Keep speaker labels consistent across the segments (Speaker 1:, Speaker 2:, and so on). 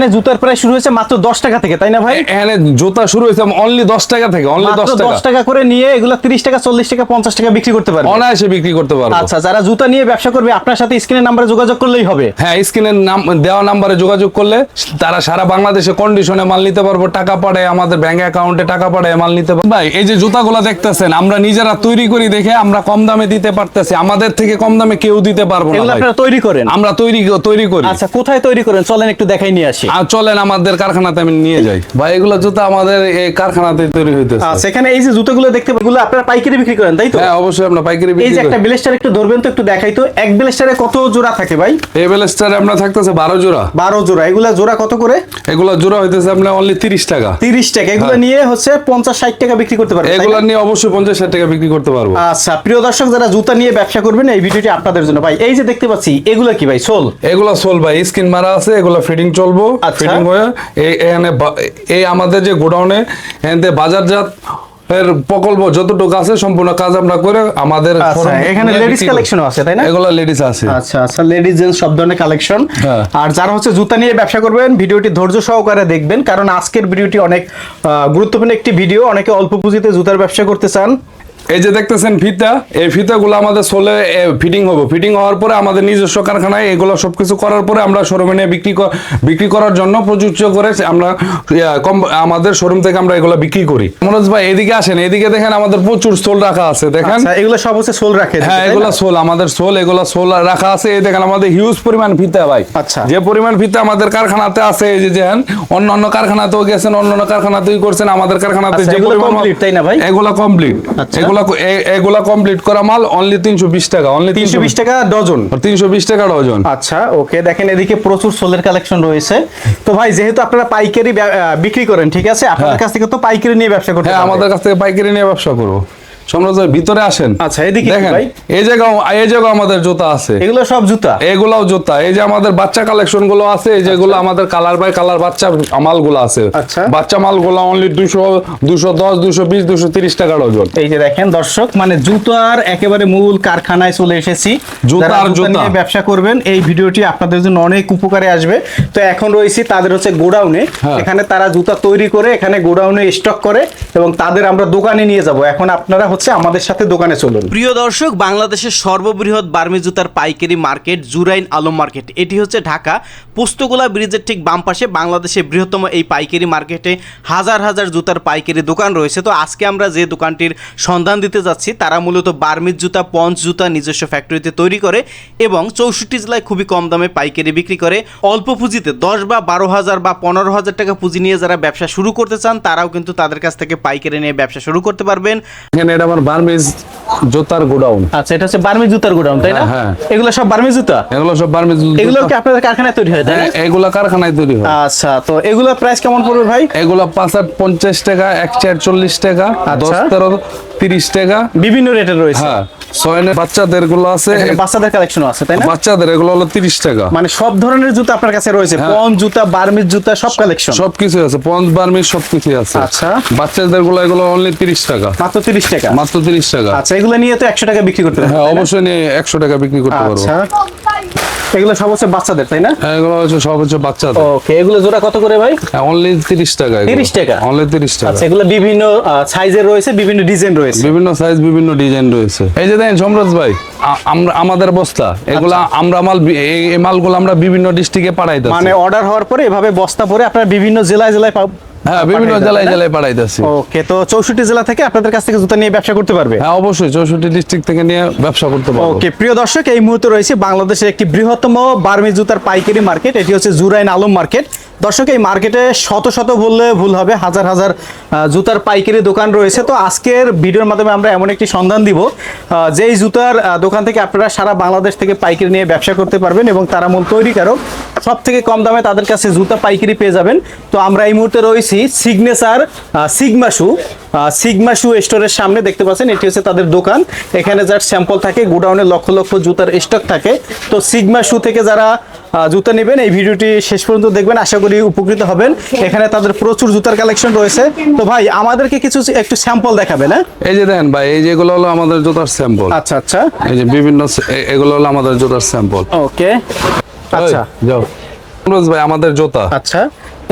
Speaker 1: মানে জুতার প্রাইস শুরু হয়েছে মাত্র দশ টাকা থেকে তাই না ভাই?
Speaker 2: এখানে জুতা শুরু হয়েছে অনলি দশ টাকা থেকে অনলি
Speaker 1: মাত্র
Speaker 2: দশ টাকা।
Speaker 1: দশ টাকা করে নিয়ে এগুলো তিরিশ টাকা চল্লিশ টাকা পঞ্চাশ টাকা বিক্রি করতে পারবে।
Speaker 2: অনায়াসে বিক্রি করতে পারব।
Speaker 1: আচ্ছা যারা জুতা নিয়ে ব্যবসা করবে আপনার সাথে স্ক্রিনের নাম্বারে যোগাযোগ করলেই হবে।
Speaker 2: হ্যাঁ স্ক্রিনের নাম দেওয়া নাম্বারে যোগাযোগ করলে তারা সারা বাংলাদেশে কন্ডিশনে মাল নিতে পারব টাকা পাঠায় আমাদের ব্যাংক অ্যাকাউন্টে টাকা পাঠায় মাল নিতে পারব। ভাই এই যে জুতাগুলো দেখতেছেন আমরা নিজেরা তৈরি করি দেখে আমরা কম দামে দিতে পারতেছি আমাদের থেকে কম দামে কেউ দিতে পারব না
Speaker 1: আপনারা তৈরি করেন।
Speaker 2: আমরা তৈরি তৈরি করি।
Speaker 1: আচ্ছা কোথায় তৈরি করেন? চলেন একটু দেখাই নিয়ে আসি।
Speaker 2: আর চলেন আমাদের কারখানাতে আমি নিয়ে যাই। ভাই এগুলো জুতা আমাদের এই কারখানাতে তৈরি হইতেছে।
Speaker 1: আচ্ছা এখানে এই যে জুতোগুলো দেখতে এগুলো আপনারা পাইকারি বিক্রি করেন তাই তো?
Speaker 2: হ্যাঁ অবশ্যই আমরা পাইকারি
Speaker 1: এই যে একটা ব্লেস্টার একটু ধরবেন তো একটু দেখাই তো। এক ব্লেস্টারে কত জোড়া থাকে ভাই?
Speaker 2: এই বেলেস্টারে আমরা থাকতেছে বারো জোড়া।
Speaker 1: বারো জোড়া। এগুলা জোড়া কত করে?
Speaker 2: এগুলো জোড়া হইতেছে আপনার অনলি তিরিশ টাকা।
Speaker 1: তিরিশ টাকা। এগুলো
Speaker 2: হ্যাঁ।
Speaker 1: নিয়ে হচ্ছে পঞ্চাশ ষাট টাকা বিক্রি করতে পারবেন
Speaker 2: এগুলো নিয়ে অবশ্যই পঞ্চাশ ষাট টাকা বিক্রি করতে পারব।
Speaker 1: আচ্ছা প্রিয় দর্শক যারা জুতা নিয়ে ব্যবসা করবেন এই ভিডিওটি আপনাদের জন্য। ভাই এই যে দেখতে পাচ্ছি এগুলো কি ভাই? সোল।
Speaker 2: এগুলো সোল ভাই স্কিন মারা আছে এগুলো ফিটিং চলবো।
Speaker 1: আচ্ছা।
Speaker 2: ফিটিং হয়ে এই এখানে এই আমাদের যে গোডাউনে এখান থেকে বাজারজাত এর প্রকল্প যতটুকু আছে সম্পূর্ণ কাজ আমরা করে আমাদের
Speaker 1: আচ্ছা এখানে লেডিস কালেকশনও আছে তাই না?
Speaker 2: এগুলো লেডিস আছে।
Speaker 1: আচ্ছা আচ্ছা লেডিস জেন্টস সব ধরনের কালেকশন
Speaker 2: হ্যাঁ।
Speaker 1: আর যারা হচ্ছে জুতা নিয়ে ব্যবসা করবেন ভিডিওটি ধৈর্য সহকারে দেখবেন কারণ আজকের ভিডিওটি অনেক গুরুত্বপূর্ণ একটি ভিডিও। অনেকে অল্প পুঁজিতে জুতার ব্যবসা করতে চান।
Speaker 2: এই যে দেখতেছেন ফিতা এই ফিতাগুলো আমাদের সোলে ফিটিং হবে ফিটিং হওয়ার পরে আমাদের নিজস্ব কারখানায় এগুলো সবকিছু করার পরে আমরা শোরুমে নিয়ে বিক্রি বিক্রি করার জন্য প্রযোজ্য করে আমরা কম- আমাদের শোরুম থেকে আমরা এগুলো বিক্রি করি মনোজ ভাই এদিকে আসেন এদিকে দেখেন আমাদের প্রচুর সোল রাখা আছে দেখেন
Speaker 1: আচ্ছা এগুলো সব হচ্ছে সোল রাখে
Speaker 2: হ্যাঁ? এগুলা সোল আমাদের সোল এগুলো সোল রাখা আছে এই দেখেন আমাদের হিউজ পরিমাণ ফিতা ভাই
Speaker 1: আচ্ছা।
Speaker 2: যে পরিমাণ ফিতা আমাদের কারখানাতে আছে এই যে দেখেন অন্য অন্য কারখানাতেও গেছেন অন্য অন্য কারখানাতেই করছেন আমাদের কারখানাতে
Speaker 1: আচ্ছা,
Speaker 2: যে পরিমাণ মাল-
Speaker 1: তাই না ভাই?
Speaker 2: এগুলো কমপ্লিট
Speaker 1: আচ্ছা।
Speaker 2: এগুলা এগুলা কমপ্লিট করা মাল অনলি তিনশো বিশ টাকা অনলি
Speaker 1: তিনশো বিশ টাকা ডজন।
Speaker 2: তিনশো বিশ টাকা ডজন।
Speaker 1: আচ্ছা ওকে দেখেন এদিকে প্রচুর সোলের কালেকশন রয়েছে। তো ভাই যেহেতু আপনারা পাইকারি বিক্রি করেন ঠিক আছে? আপনাদের
Speaker 2: হ্যাঁ।
Speaker 1: কাছ থেকে তো পাইকারি নিয়ে ব্যবসা করতে
Speaker 2: হ্যাঁ আমাদের কাছ থেকে পাইকারি নিয়ে ব্যবসা করব। সম্রাজ ভাই ভিতরে আসেন।
Speaker 1: আচ্ছা, এদিকে
Speaker 2: দেখেন এই জায়গাও এই জায়গাও আমাদের জুতা আছে।
Speaker 1: এগুলো সব জুতা?
Speaker 2: এগুলাও জুতা। এই যে আমাদের বাচ্চা কালেকশনগুলো আছে এই যেগুলো আমাদের কালার বাই কালার বাচ্চা মালগুলো আছে।
Speaker 1: আচ্ছা।
Speaker 2: বাচ্চা মালগুলো অনলি দুশো দুশো দশ দুশো বিশ দুশো তিরিশ টাকা ডজন
Speaker 1: এই যে দেখেন দর্শক মানে জুতার একেবারে মূল কারখানায় চলে এসেছি।
Speaker 2: জুতা
Speaker 1: যারা
Speaker 2: আর জুতা।
Speaker 1: নিয়ে ব্যবসা করবেন এই ভিডিওটি আপনাদের জন্য অনেক উপকারে আসবে। তো এখন রয়েছি তাদের হচ্ছে গোডাউনে।
Speaker 2: হ্যাঁ।
Speaker 1: এখানে তারা জুতা তৈরি করে এখানে গোডাউনে স্টক করে এবং তাদের আমরা দোকানে নিয়ে যাব। এখন আপনারা হচ্ছে আমাদের সাথে দোকানে চলুন।
Speaker 3: প্রিয় দর্শক বাংলাদেশের সর্ববৃহৎ বার্মি জুতার পাইকারি মার্কেট জুরাইন আলম মার্কেট। এটি হচ্ছে ঢাকা পোস্তগোলা ব্রিজের ঠিক বাম পাশে বাংলাদেশের বৃহত্তম এই পাইকারি মার্কেটে হাজার হাজার জুতার পাইকারি দোকান রয়েছে। তো আজকে আমরা যে দোকানটির সন্ধান দিতে যাচ্ছি তারা মূলত বার্মিজ জুতা পঞ্চ জুতা নিজস্ব ফ্যাক্টরিতে তৈরি করে এবং চৌষট্টি জেলায় খুবই কম দামে পাইকারি বিক্রি করে। অল্প পুঁজিতে দশ বা বারো হাজার বা পনেরো হাজার টাকা পুঁজি নিয়ে যারা ব্যবসা শুরু করতে চান তারাও কিন্তু তাদের কাছ থেকে পাইকারি নিয়ে ব্যবসা শুরু করতে পারবেন।
Speaker 2: এখানে এটা আমার বার্মিজ জুতার গোডাউন।
Speaker 1: আচ্ছা এটা হচ্ছে বার্মি জুতার গোডাউন তাই না?
Speaker 2: হ্যাঁ, হ্যাঁ।
Speaker 1: এগুলো সব বার্মি জুতা?
Speaker 2: এগুলো সব বার্মিজ
Speaker 1: এগুলো কি আপনাদের কারখানায় তৈরি হয় তাই না?
Speaker 2: হ্যাঁ, এগুলা কারখানায় তৈরি হয়।
Speaker 1: আচ্ছা তো এগুলো প্রাইস কেমন পড়বে ভাই?
Speaker 2: এগুলা পাঁচ আট পঞ্চাশ টাকা এক চার চল্লিশ টাকা দশ
Speaker 1: আচ্ছা।
Speaker 2: তেরো তিরিশ টাকা।
Speaker 1: বিভিন্ন রেটের রয়েছে।
Speaker 2: হ্যাঁ ছয়নের বাচ্চাদেরগুলো আছে
Speaker 1: বাচ্চাদের কালেকশনও আছে তাই না?
Speaker 2: বাচ্চাদের এগুলো হলো তিরিশ টাকা।
Speaker 1: মানে সব ধরনের জুতা আপনার কাছে রয়েছে। পন জুতা বার্মিজ জুতা সব কালেকশন
Speaker 2: সবকিছু আছে পঞ্চ বার্মিজ সবকিছু আছে।
Speaker 1: আচ্ছা।
Speaker 2: বাচ্চাদেরগুলো এগুলো অনলি তিরিশ টাকা।
Speaker 1: মাত্র তিরিশ টাকা।
Speaker 2: মাত্র তিরিশ টাকা।
Speaker 1: আচ্ছা এগুলো নিয়ে তো একশো টাকা বিক্রি করতে
Speaker 2: হ্যাঁ? অবশ্যই নিয়ে একশো টাকা বিক্রি করতে পারব।
Speaker 1: আচ্ছা। এগুলো সব হচ্ছে বাচ্চাদের তাই না?
Speaker 2: হ্যাঁ, এগুলো হচ্ছে সব হচ্ছে বাচ্চাদের।
Speaker 1: ওকে এগুলো জোড়া কত করে ভাই?
Speaker 2: অনলি তিরিশ টাকা
Speaker 1: 30 টাকা?
Speaker 2: অনলি তিরিশ টাকা।
Speaker 1: আচ্ছা এগুলো বিভিন্ন সাইজের রয়েছে বিভিন্ন ডিজাইন রয়েছে?
Speaker 2: বিভিন্ন সাইজ বিভিন্ন ডিজাইন রয়েছে। এই যে দেখেন সম্রাজ ভাই আমরা আমাদের বস্তা এগুলা আমরা মাল এই মালগুলো আমরা বিভিন্ন ডিস্ট্রিক্টে
Speaker 1: আচ্ছা। মানে অর্ডার হওয়ার পরে এভাবে বস্তা পরে আপনারা বিভিন্ন জেলায় জেলায়
Speaker 2: হ্যাঁ বিভিন্ন জেলায়? জেলায় পাঠাইতেছি।
Speaker 1: ওকে তো চৌষট্টি জেলা থেকে আপনাদের কাছ থেকে জুতা নিয়ে ব্যবসা করতে পারবে?
Speaker 2: হ্যাঁ অবশ্যই চৌষট্টি ডিস্ট্রিক্ট থেকে নিয়ে ব্যবসা করতে পারব।
Speaker 1: ওকে প্রিয় দর্শক এই মুহূর্তে রয়েছে বাংলাদেশের একটি বৃহত্তম বার্মি জুতার পাইকারি মার্কেট এটি হচ্ছে জুরাইন আলম মার্কেট দর্শক, এই মার্কেটে শত শত বললে ভুল হবে, হাজার হাজার জুতার পাইকারি দোকান রয়েছে। তো আজকের ভিডিওর মাধ্যমে আমরা এমন একটি সন্ধান দিব যেই জুতার দোকান থেকে আপনারা সারা বাংলাদেশ থেকে পাইকারি নিয়ে ব্যবসা করতে পারবেন এবং তারা মূল তৈরিকারক। সব থেকে কম দামে তাদের কাছে জুতা পাইকারি পেয়ে যাবেন। তো আমরা এই মুহূর্তে রয়েছি signature Sigma shoe Sigma shoe স্টোরের সামনে, দেখতে পাচ্ছেন, এটি হচ্ছে তাদের দোকান। এখানে যার স্যাম্পল থাকে, গোডাউনে লক্ষ লক্ষ জুতার স্টক থাকে। তো সিগমা শু থেকে যারা জুতা নেবেন, এই ভিডিওটি শেষ পর্যন্ত দেখবেন। আশা উপকৃত হবেন। এখানে তাদের প্রচুর জুতার কালেকশন রয়েছে। তো ভাই আমাদেরকে কিছু একটু স্যাম্পল দেখাবেন হ্যাঁ?
Speaker 2: এই যে দেন ভাই এই যেগুলো হলো আমাদের জুতার স্যাম্পল
Speaker 1: আচ্ছা আচ্ছা।
Speaker 2: এই যে বিভিন্ন এগুলো হলো আমাদের জুতার স্যাম্পল
Speaker 1: ওকে আচ্ছা।
Speaker 2: যাও। ভাই আমাদের জুতা।
Speaker 1: আচ্ছা।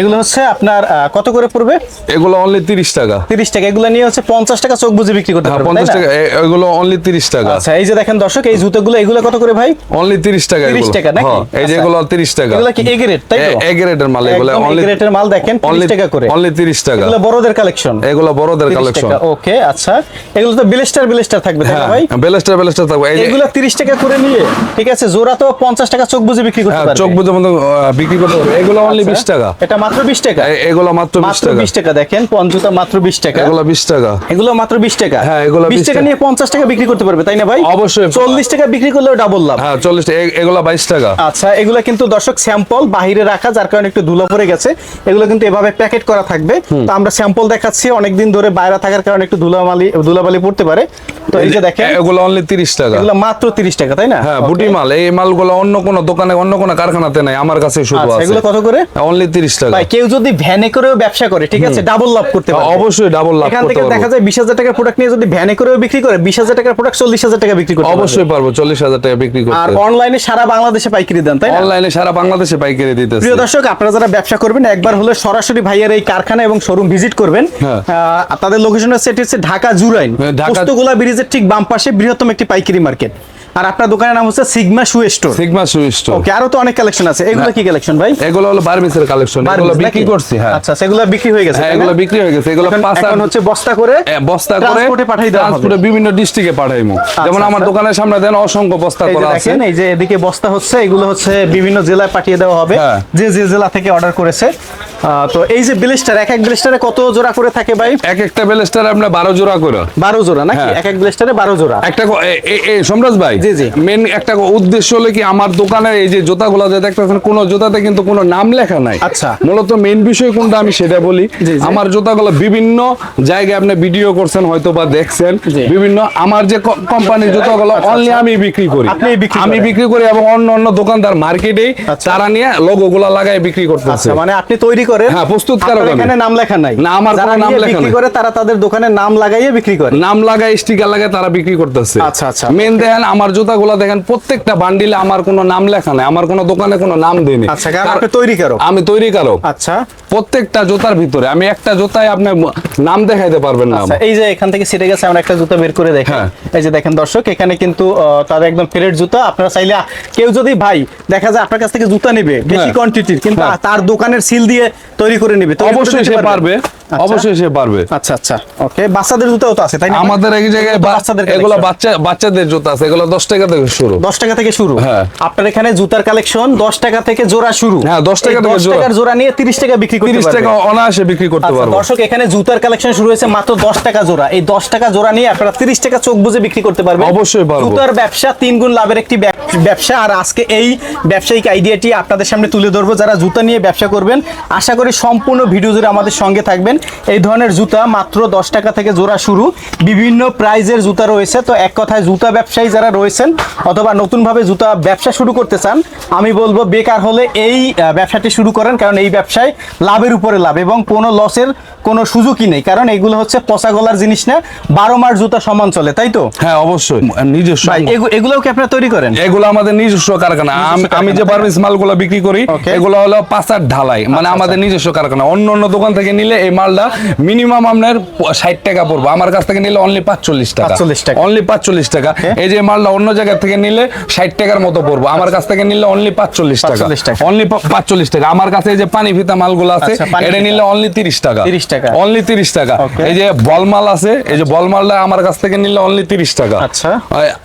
Speaker 1: এগুলো হচ্ছে আপনার কত করে পড়বে?
Speaker 2: এগুলো অনলি তিরিশ টাকা।
Speaker 1: তিরিশ টাকা। এগুলো নিয়ে হচ্ছে পঞ্চাশ টাকা চোখ বুঝে বিক্রি করতে
Speaker 2: হ্যাঁ
Speaker 1: পারবেন
Speaker 2: পঞ্চাশ
Speaker 1: তাই না?
Speaker 2: টাকা। এগুলো অনলি তিরিশ টাকা।
Speaker 1: আচ্ছা এই যে দেখেন দর্শক এই জুতোগুলো এগুলো কত করে ভাই?
Speaker 2: অনলি তিরিশ টাকা
Speaker 1: 30 টাকা নাকি?
Speaker 2: হ্যাঁ, এই যে
Speaker 1: আচ্ছা।
Speaker 2: এগুলো তিরিশ টাকা।
Speaker 1: এগুলো কি এ গ্রেড তাই তো?
Speaker 2: এ গ্রেডের মাল এগুলো অনলি
Speaker 1: এর মাল দেখেন 30 টাকা করে।
Speaker 2: অনলি তিরিশ টাকা।
Speaker 1: এগুলো বড়দের কালেকশন
Speaker 2: এগুলো বড়দের কালেকশন
Speaker 1: ওকে আচ্ছা। এগুলো তো বিলেস্টার বিলেস্টার থাকবে তাই
Speaker 2: হ্যাঁ
Speaker 1: ভাই?
Speaker 2: বেলেস্টার বেলেস্টার থাকবে। এই
Speaker 1: এগুলো 30 টাকা করে নিয়ে ঠিক আছে জোড়া তো 50 টাকা চোখ বুঝে বিক্রি করতে পারবে।
Speaker 2: চোখ বুঝে বিক্রি করতে পারবে। এগুলো অনলি বিশ টাকা।
Speaker 1: এটা মাত্র 20 টাকা।
Speaker 2: এগুলো মাত্র বিশ
Speaker 1: মাত্র
Speaker 2: টাকা।
Speaker 1: 20 টাকা। দেখেন পঞ্চুতা মাত্র 20 টাকা।
Speaker 2: এগুলো বিশ টাকা।
Speaker 1: এগুলো মাত্র 20 টাকা।
Speaker 2: হ্যাঁ, এগুলো
Speaker 1: 20
Speaker 2: 20
Speaker 1: টাকা। নিয়ে 50 টাকা বিক্রি করতে পারবে তাই না ভাই?
Speaker 2: অবশ্যই।
Speaker 1: 40 টাকা বিক্রি করলেও ডাবল লাভ।
Speaker 2: হ্যাঁ চল্লিশ টাকা। এগুলো বাইশ টাকা।
Speaker 1: আচ্ছা এগুলো কিন্তু দর্শক স্যাম্পল বাহিরে রাখা যার কারণে একটু ধুলো পড়ে গেছে। এগুলো কিন্তু এভাবে প্যাকেট করা থাকবে। তো আমরা স্যাম্পল দেখাচ্ছি। অনেকদিন ধরে বাইরে থাকার কারণে একটু ধুলামালি ধুলাবালি পড়তে পারে। তো এই যে দেখেন
Speaker 2: এগুলো অনলি তিরিশ টাকা।
Speaker 1: এগুলো মাত্র 30 টাকা তাই না?
Speaker 2: হ্যাঁ বুটি মাল এই মালগুলো অন্য কোনো দোকানে অন্য কোনো কারখানাতে নাই। আমার কাছে শুধু
Speaker 1: আচ্ছা
Speaker 2: আছে।
Speaker 1: এগুলো কত করে?
Speaker 2: অনলি তিরিশ টাকা।
Speaker 1: ভাই কেউ যদি ভ্যানে করেও ব্যবসা করে ঠিক আছে ডাবল লাভ করতে পারে
Speaker 2: অবশ্যই ডাবল লাভ করতে
Speaker 1: থেকে দেখা যায় বিশ হাজার টাকার প্রোডাক্ট নিয়ে যদি ভ্যানে করেও বিক্রি করে বিশ হাজার টাকার প্রোডাক্ট চল্লিশ হাজার টাকা বিক্রি করতে
Speaker 2: অবশ্যই পারব চল্লিশ হাজার টাকা বিক্রি
Speaker 1: পারবে। আর অনলাইনে সারা বাংলাদেশে পাইকারি দেন তাই না?
Speaker 2: অনলাইনে সারা বাংলাদেশে পাইকারি দিতেছে।
Speaker 1: প্রিয় দর্শক আপনারা যারা ব্যবসা করবেন একবার হলে সরাসরি ভাইয়ের এই কারখানা এবং শোরুম ভিজিট করবেন।
Speaker 2: হ্যাঁ।
Speaker 1: তাদের লোকেশন হচ্ছে হচ্ছে ঢাকা জুরাইন
Speaker 2: হ্যাঁ,
Speaker 1: পোস্তগোলা ব্রিজের ঠিক বাম পাশে বৃহত্তম একটি পাইকারি মার্কেট আর আপনার দোকানের নাম হচ্ছে সিগমা শু স্টোর
Speaker 2: সিগমা সুইস্ট
Speaker 1: ওকে আরও তো অনেক কালেকশন আছে। এগুলো
Speaker 2: হ্যাঁ।
Speaker 1: কি কালেকশন ভাই?
Speaker 2: এগুলো হলো বার্মিসের কালেকশন এগুলো বিক্রি করছি হ্যাঁ।
Speaker 1: আচ্ছা সেগুলো বিক্রি হয়ে গেছে
Speaker 2: হ্যাঁ এগুলো বিক্রি হয়ে গেছে। এগুলো
Speaker 1: এখন- হচ্ছে বস্তা করে
Speaker 2: বস্তা করে
Speaker 1: ট্রান্সপোর্টে পাঠিয়ে দেওয়া হবে।
Speaker 2: বিভিন্ন ডিস্ট্রিক্টে পাঠাইমু। যেমন আমার
Speaker 1: আচ্ছা।
Speaker 2: দোকানের সামনে দেন অসংখ্য বস্তা করা আছে।
Speaker 1: দেখেন এই যে এদিকে বস্তা হচ্ছে এগুলো হচ্ছে বিভিন্ন জেলায় পাঠিয়ে দেওয়া হবে।
Speaker 2: হ্যাঁ।
Speaker 1: যে যে জেলা থেকে অর্ডার করেছে। তো এই যে ব্লিস্টার এক এক ব্লিস্টারে কত জোড়া করে থাকে ভাই
Speaker 2: এক একটা বেলেস্টার আমরা বারো জোড়া করে
Speaker 1: বারো জোড়া নাকি
Speaker 2: হ্যাঁ।
Speaker 1: এক এক ব্লিস্টারে বারো জোড়া
Speaker 2: একটা সম্রাজ ভাই
Speaker 1: জি, জি।
Speaker 2: মেন একটা উদ্দেশ্য হলো কি আমার দোকানের এই যে জুতাগুলো যে দেখতেছেন কোন জুতাতে কিন্তু কোনো নাম লেখা নাই
Speaker 1: আচ্ছা।
Speaker 2: মূলত মেন বিষয় কোনটা আমি সেটা বলি। আমার জুতাগুলো বিভিন্ন জায়গায় আপনি ভিডিও করছেন হয়তো বা দেখছেন বিভিন্ন আমার যে কোম্পানির জুতাগুলো অনলি। আমি বিক্রি করি আমি বিক্রি করি এবং অন্য অন্য দোকানদার মার্কেটে
Speaker 1: আচ্ছা।
Speaker 2: তারা নিয়ে লোগো গুলা লাগাই বিক্রি করতেছে
Speaker 1: আচ্ছা মানে আপনি তৈরি করেন
Speaker 2: হ্যাঁ, প্রস্তুতকারক
Speaker 1: আপনার এখানে নাম লেখা নাই।
Speaker 2: না, আমার কোনো নাম লেখা
Speaker 1: বিক্রি। করে তারা তাদের দোকানে নাম লাগাইয়ে বিক্রি করে।
Speaker 2: নাম লাগায় স্টিকার লাগায় তারা বিক্রি করতেছে।
Speaker 1: আচ্ছা, আচ্ছা।
Speaker 2: মেন দেখেন আমার জুতাগুলো দেখেন প্রত্যেকটা বান্ডিলে আমার কোনো নাম লেখা নাই। আমার কোনো দোকানে কোনো নাম দেয়নি।
Speaker 1: আচ্ছা কারণ আপনি তৈরি করো
Speaker 2: আমি তৈরি কারক।
Speaker 1: আচ্ছা।
Speaker 2: প্রত্যেকটা জুতার ভিতরে আমি একটা জুতায় আপনি নাম দেখাইতে পারবেন না
Speaker 1: আচ্ছা এই যে এখান থেকে ছিটে গেছে আমরা একটা জুতা বের করে দেখেন
Speaker 2: হ্যাঁ।
Speaker 1: এই যে দেখেন দর্শক এখানে কিন্তু তার একদম ফেরেট জুতা। আপনারা চাইলে কেউ যদি ভাই দেখা যায় আপনার কাছ থেকে জুতা নেবে বেশি
Speaker 2: হ্যাঁ।
Speaker 1: কোয়ান্টিটির কিন্তু
Speaker 2: হ্যাঁ।
Speaker 1: তার দোকানের সিল দিয়ে তৈরি করে নিবে
Speaker 2: অবশ্যই সে পারবে
Speaker 1: আচ্ছা।
Speaker 2: অবশ্যই সে পারবে।
Speaker 1: আচ্ছা আচ্ছা। ওকে বাচ্চাদের জুতাও তো আছে তাই না?
Speaker 2: আমাদের এক জায়গায়
Speaker 1: বাচ্চাদের
Speaker 2: এগুলো বাচ্চা বাচ্চাদের জুতা আছে এগুলো দশ টাকা থেকে শুরু।
Speaker 1: দশ টাকা থেকে শুরু।
Speaker 2: হ্যাঁ।
Speaker 1: আপনার এখানে জুতার কালেকশন দশ টাকা থেকে জোড়া শুরু।
Speaker 2: হ্যাঁ, 10 টাকা
Speaker 1: এই
Speaker 2: থেকে
Speaker 1: 10
Speaker 2: জোড়া।
Speaker 1: টাকার জোড়া নিয়ে তিরিশ টাকা বিক্রি করতে
Speaker 2: তিরিশ
Speaker 1: পারবে।
Speaker 2: টাকা অনায়াসে বিক্রি করতে
Speaker 1: আচ্ছা,
Speaker 2: পারব।
Speaker 1: দর্শক এখানে জুতার কালেকশন শুরু হয়েছে মাত্র দশ টাকা জোড়া। এই দশ টাকা জোড়া নিয়ে আপনারা তিরিশ টাকা চোখ বুঝে বিক্রি করতে পারবেন।
Speaker 2: অবশ্যই পারব।
Speaker 1: জুতার ব্যবসা তিন গুণ লাভের একটি ব্যবসা। আর আজকে এই ব্যবসায়িক আইডিয়াটি আপনাদের সামনে তুলে ধরবো। যারা জুতা নিয়ে ব্যবসা করবেন আশা করি সম্পূর্ণ ভিডিও জুড়ে আমাদের সঙ্গে থাকবেন। এই ধরনের জুতা মাত্র দশ টাকা থেকে জোড়া শুরু। বিভিন্ন প্রাইজের জুতা রয়েছে। তো এক কথায় জুতা ব্যবসায়ী যারা রয়েছেন অথবা নতুনভাবে জুতা ব্যবসা শুরু করতে চান, আমি বলব বেকার হলে এই ব্যবসাটি শুরু করেন। কারণ এই ব্যবসায় লাভের উপরে লাভ এবং কোনো লসের কোনো সুযোগই নেই কারণ এগুলো হচ্ছে পচা গলার জিনিস না বারো মাস জুতা সমান চলে তাই তো?
Speaker 2: হ্যাঁ অবশ্যই। নিজস্ব।
Speaker 1: ভাই এগু- এগুলোও কি আপনারা তৈরি করেন?
Speaker 2: এগুলো আমাদের নিজস্ব কারখানা। আমি- যে বার্মিস মালগুলো বিক্রি করি. এগুলো হলো পাঁচার ঢালাই মানে আমাদের নিজস্ব কারখানা। অন্য অন্য দোকান থেকে নিলে এই মালটা মিনিমাম আপনার ষাট টাকা পড়বে। আমার কাছ থেকে নিলে অনলি পাঁচচল্লিশ টাকা।
Speaker 1: 45 টাকা।
Speaker 2: অনলি পাঁচচল্লিশ টাকা। এই যে মালটা অন্য জায়গা থেকে নিলে ষাট টাকার মতো পড়ব। আমার কাছ থেকে নিলে অনলি পাঁচচল্লিশ টাকা।
Speaker 1: 45 টাকা।
Speaker 2: অনলি পাঁচচল্লিশ টাকা। আমার কাছে এই যে পানি ফিতা মালগুলো আছে
Speaker 1: আচ্ছা,
Speaker 2: এটা নিলে অনলি তিরিশ টাকা।
Speaker 1: 30 টাকা।
Speaker 2: অনলি তিরিশ টাকা এই যে বলমাল আছে এই যে বলমালটা আমার কাছ থেকে নিলে অনলি তিরিশ টাকা
Speaker 1: আচ্ছা।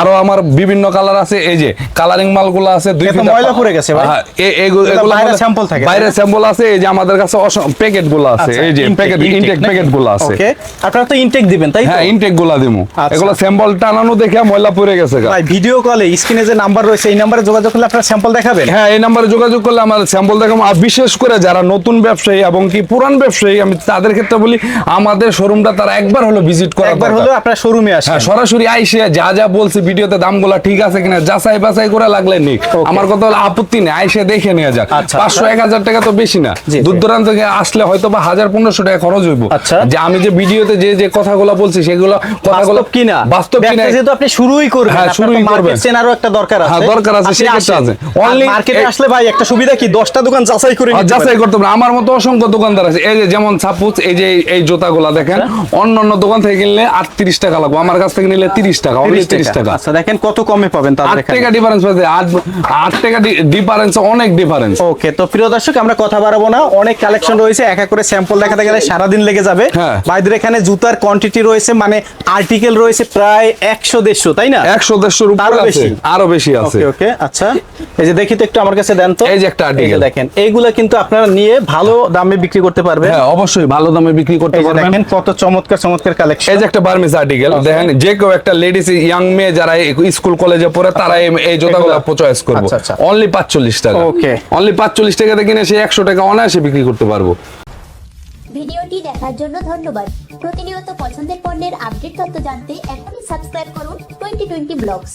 Speaker 2: আরও আমার বিভিন্ন কালার আছে এই যে কালারিং মালগুলো আছে দুই
Speaker 1: ময়লা পড়ে গেছে ভাই।
Speaker 2: হ্যাঁ,
Speaker 1: এগুলো বাইরে sample থাকে,
Speaker 2: বাইরে স্যাম্পল আছে এই যে আমাদের কাছে প্যাকেটগুলো আছে
Speaker 1: আচ্ছা,
Speaker 2: এই যে প্যাকেট ইনটেক
Speaker 1: নাকি?
Speaker 2: প্যাকেটগুলো আছে
Speaker 1: ওকে আপনারা তো ইনটেক দিবেন তাই তো
Speaker 2: হ্যাঁ ইনটেকগুলা দিমু
Speaker 1: আচ্ছা।
Speaker 2: এগুলো স্যাম্পল টানানো দেখে ময়লা পড়ে গেছে
Speaker 1: ভাই ভিডিও কলে স্ক্রিনে যে নাম্বার রয়েছে এই নাম্বারে যোগাযোগ করলে আপনারা স্যাম্পল দেখাবেন
Speaker 2: হ্যাঁ এই নাম্বারে যোগাযোগ করলে আমার স্যাম্পল দেখাবো আর বিশেষ করে যারা নতুন ব্যবসায়ী এবং কি পুরান ব্যবসায়ী আমি তাদের তাদের ক্ষেত্রে বলি আমাদের শোরুমটা তারা একবার হলো ভিজিট করা
Speaker 1: একবার হলো আপনার শোরুমে
Speaker 2: হ্যাঁ সরাসরি আইসে যা যা বলছে ভিডিওতে দামগুলা ঠিক আছে কিনা যাচাই বাছাই করে লাগলে নিক। আমার কথা হলো আপত্তি নেই আইসে দেখে নিয়ে যাক।
Speaker 1: আচ্ছা।
Speaker 2: পাঁচশো এক হাজার টাকা তো বেশি না। দূর দূরান্ত থেকে আসলে হয়তো বা হাজার পনেরোশো টাকা খরচ হইব।
Speaker 1: আচ্ছা।
Speaker 2: যে আমি যে ভিডিওতে যে যে কথাগুলো বলছি সেগুলো কথাগুলো
Speaker 1: কিনা?
Speaker 2: বাস্তব কিনা?
Speaker 1: যেহেতু আপনি শুরুই করবেন
Speaker 2: হ্যাঁ, শুরুই করবেন।
Speaker 1: চেনারও একটা দরকার আছে।
Speaker 2: হ্যাঁ, দরকার আছে, সেক্ষেত্রে আছে। Only
Speaker 1: মার্কেটে আসলে ভাই একটা সুবিধা কি? দশটা দোকান যাচাই করে
Speaker 2: যাচাই করতে পারে আমার মতো অসংখ্য দোকানদার আছে। এই যে যেমন সাপোজ এই যে এই- জুতাগুলা দেখেন অন্য অন্য দোকান থেকে কিনলে আটত্রিশ টাকা লাগবে আমার কাছ থেকে নিলে তিরিশ টাকা তিরিশ টাকা।
Speaker 1: আচ্ছা দেখেন কত কমে পাবেন
Speaker 2: আট টাকা ডিফারেন্স পাচ্ছে আট টাকা ডিফারেন্স অনেক ডিফারেন্স
Speaker 1: ওকে তো প্রিয় দর্শক আমরা কথা বাড়াবো না। অনেক কালেকশন রয়েছে এক এক করে স্যাম্পল দেখাতে গেলে সারাদিন লেগে যাবে।
Speaker 2: হ্যাঁ।
Speaker 1: এখানে জুতার কোয়ান্টিটি রয়েছে মানে আর্টিকেল রয়েছে প্রায় একশো দেড়শো তাই না?
Speaker 2: একশো দেড়শোর উপরে আরও
Speaker 1: বেশি?
Speaker 2: আরও বেশি আছে।
Speaker 1: ওকে আচ্ছা। এই যে দেখি তো একটু আমার কাছে দেন তো।
Speaker 2: এই যে একটা article।
Speaker 1: দেখেন এইগুলা কিন্তু আপনারা নিয়ে ভালো দামে বিক্রি করতে পারবেন।
Speaker 2: হ্যাঁ অবশ্যই ভালো দামে বিক্রি করতে পারবেন।
Speaker 1: দেখেন কত চমৎকার চমৎকার কালেকশন
Speaker 2: এই যে একটা বার্মিস আর্টিকেল দেখেন যে কেউ একটা লেডিস ইয়াং মেয়ে যারা স্কুল কলেজে পড়ে তারা এই- জুতাগুলো চয়েস করব।
Speaker 1: আচ্ছা, আচ্ছা।
Speaker 2: অনলি পাঁচচল্লিশ টাকা।
Speaker 1: Okay.
Speaker 2: অনলি পাঁচচল্লিশ টাকাতে কিনে সে একশো টাকা অনায়াসে বিক্রি করতে পারব।
Speaker 4: ভিডিওটি দেখার জন্য ধন্যবাদ। প্রতিনিয়ত পছন্দের পণ্যের আপডেট তথ্য জানতে এখনই সাবস্ক্রাইব করুন টোয়েন্টি টোয়েন্টি ব্লগস।